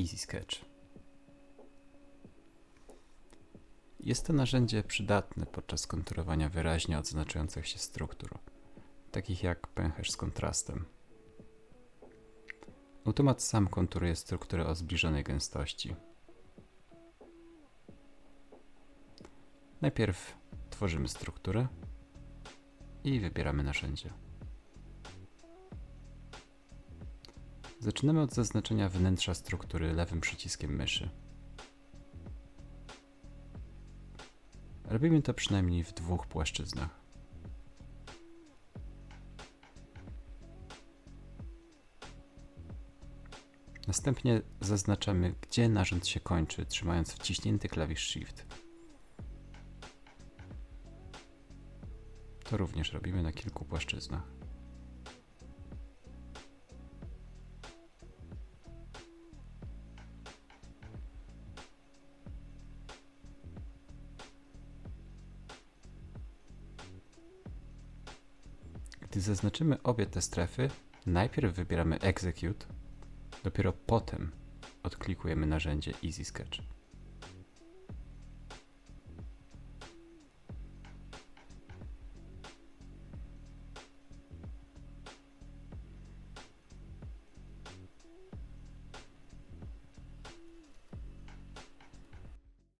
Easy Sketch. Jest to narzędzie przydatne podczas konturowania wyraźnie odznaczających się struktur, takich jak pęcherz z kontrastem. Automat sam konturuje struktury o zbliżonej gęstości. Najpierw tworzymy strukturę i wybieramy narzędzie. Zaczynamy od zaznaczenia wnętrza struktury lewym przyciskiem myszy. Robimy to przynajmniej w dwóch płaszczyznach. Następnie zaznaczamy, gdzie narząd się kończy, trzymając wciśnięty klawisz Shift. To również robimy na kilku płaszczyznach. Gdy zaznaczymy obie te strefy, najpierw wybieramy Execute, dopiero potem odklikujemy narzędzie Easy Sketch.